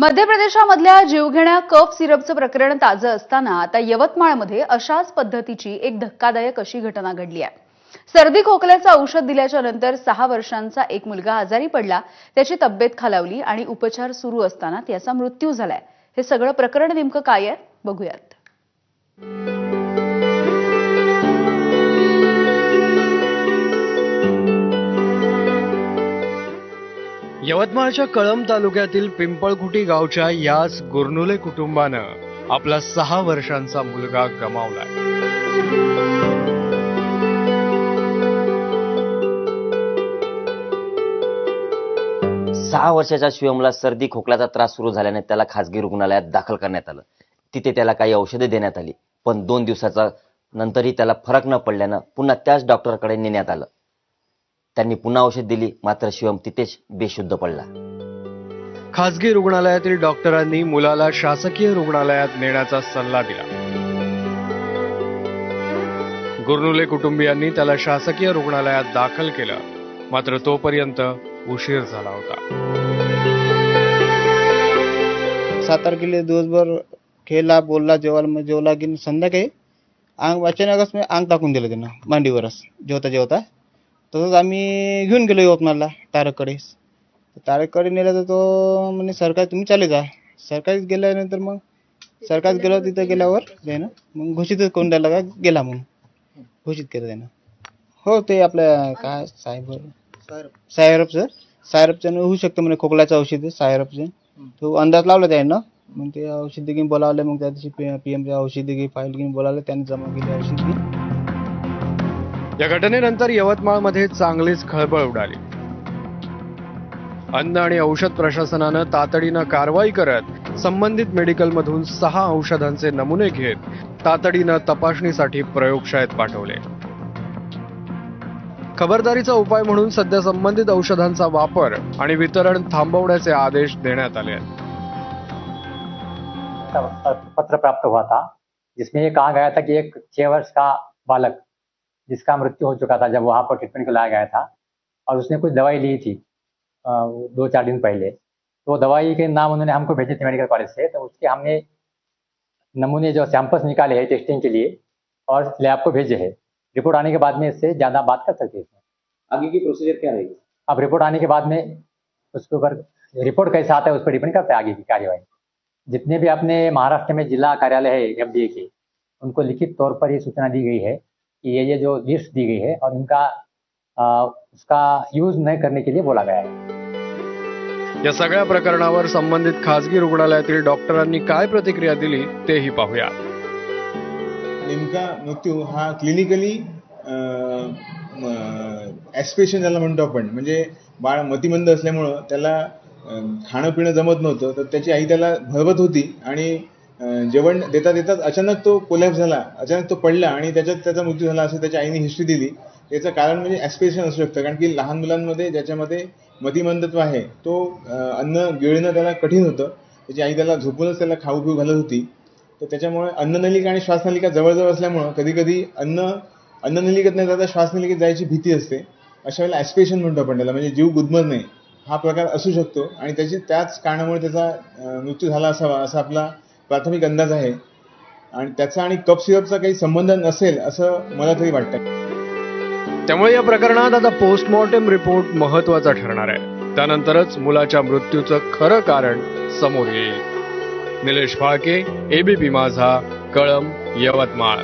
मध्य प्रदेशामधल्या जीवघेण्या कफ सिरपचं प्रकरण ताजं असताना आता यवतमाळमध्ये अशाच पद्धतीची एक धक्कादायक अशी घटना घडली आहे. सर्दी खोकल्याचं औषध दिल्याच्या नंतर सहा वर्षांचा एक मुलगा आजारी पडला त्याची तब्येत खालावली आणि उपचार सुरू असताना त्याचा मृत्यू झालाय. हे सगळं प्रकरण नेमकं काय आहे? बघूयात. यवतमाळच्या कळंब तालुक्यातील पिंपळखुटी गावच्या याच गुरनुले कुटुंबानं आपला सहा वर्षांचा मुलगा गमावलाय. सहा वर्षाच्या शिवमला सर्दी खोकल्याचा त्रास सुरू झाल्याने त्याला खासगी रुग्णालयात दाखल करण्यात आलं. तिथे त्याला काही औषधे देण्यात आली पण दोन दिवसाचा नंतरही त्याला फरक न पडल्यानं पुन्हा त्याच डॉक्टरकडे नेण्यात आलं. त्यांनी पुन्हा औषध दिली मात्र शिवम तिथेच बेशुद्ध पडला. खासगी रुग्णालयातील डॉक्टरांनी मुलाला शासकीय रुग्णालयात नेण्याचा सल्ला दिला. गुरनुले कुटुंबियांनी त्याला शासकीय रुग्णालयात दाखल केलं मात्र तोपर्यंत उशीर झाला होता. सात तारखेला दिवसभर खेळला बोलला जेवायला मग जेवला की संध्याकाळी अंग अचानकच मी अंग टाकून दिलं त्यानं मांडीवरच जेवता जेवता. तसंच आम्ही घेऊन गेलो यवतमाळला तारककडे तारककडे नेलं तर तो म्हणे सरकार तुम्ही चाले जा. सरकारीच गेल्यानंतर मग सरकारच गेलो तिथं गेल्यावर त्यानं मग घोषितच करून द्यायला का गेला म्हणून. घोषित केलं त्यानं. हो ते आपल्या काय साहेब सर. सायरपचं होऊ शकतं म्हणे खोकल्याचं औषध आहे सायरपचं तो अंदाज लावला त्यानं. मग ते औषध घेऊन बोलावलं मग त्या दिवशी पी एमचे औषध घे फाईल घेऊन बोलावलं त्यांनी जमा केली औषध घेऊन. या घटनेनंतर यवतमाळमध्ये चांगलीच खळबळ उडाली. अन्न आणि औषध प्रशासनानं तातडीनं कारवाई करत संबंधित मेडिकलमधून सहा औषधांचे नमुने घेत तातडीनं तपासणीसाठी प्रयोगशाळेत पाठवले. खबरदारीचा उपाय म्हणून सध्या संबंधित औषधांचा वापर आणि वितरण थांबवण्याचे आदेश देण्यात आले आहेत. पत्र प्राप्त हुआ था जिसमें ये कहा गया था कि एक छह वर्ष का बालक जिसका मृत्यु हो चुका था जब वहाँ पर ट्रीटमेंट को लाया गया था और उसने कुछ दवाई ली थी दो चार दिन पहले। तो दवाई के नाम उन्होंने हमको भेजे थे मेडिकल कॉलेज से तो उसके हमने नमूने जो सैंपल्स निकाले हैं टेस्टिंग के लिए और लैब को भेजे है। रिपोर्ट आने के बाद में इससे ज़्यादा बात कर सकते हैं आगे की प्रोसीजर क्या रहेगी? अब रिपोर्ट आने के बाद में उसके ऊपर रिपोर्ट कैसा आता है उस पर डिपेंड करता है आगे की कार्यवाही। जितने भी अपने महाराष्ट्र में जिला कार्यालय है एफ़ के उनको लिखित तौर पर ये सूचना दी गई है कि ये ये जो लिस्ट दी गई है और उनका आ, उसका यूज न करने के लिए बोला गया है। या सगळ्या प्रकरणावर संबंधित खासगी रुग्णालयातील डॉक्टरांनी काय प्रतिक्रिया दिली तेही पाहूया. नेमका मृत्यू हा क्लिनिकली ॲस्पिरेशन ज्याला म्हणतो आपण. म्हणजे बाळ मतिमंद असल्यामुळं त्याला खाणं पिणं जमत नव्हतं तर त्याची आई त्याला भरवत होती आणि जेवण देता देताच अचानक तो कोलॅप्स झाला अचानक तो पडला आणि त्याच्यात त्याचा मृत्यू झाला असं त्याच्या आईने हिस्ट्री दिली. याचं कारण म्हणजे ॲस्पिरेशन असू शकतं कारण की लहान मुलांमध्ये ज्याच्यामध्ये मतिमंदत्व आहे तो अन्न गिळणं त्याला कठीण होतं. त्याची आई त्याला झोपूनच त्याला खाऊ पिऊ घालत होती. तर त्याच्यामुळे अन्ननलिका आणि श्वासनलिका जवळजवळ असल्यामुळं कधीकधी अन्न अन्ननलिकेत नाही जाता श्वासनलिकेत जायची भीती असते. अशा वेळेला ॲस्पिरेशन म्हणतो आपण त्याला म्हणजे जीव गुदमरणे हा प्रकार असू शकतो आणि त्याची त्याच कारणामुळे त्याचा मृत्यू झाला असावा असा आपला प्राथमिक अंदाज आहे. आणि त्याचा आणि कप सिरपचा काही संबंध नसेल असं मला तरी वाटतं त्यामुळे या प्रकरणात आता पोस्टमॉर्टम रिपोर्ट महत्त्वाचा ठरणार आहे. त्यानंतरच मुलाच्या मृत्यूचं खरं कारण समोर येईल. निलेश फाळके एबीपी माझा कळम यवतमाळ.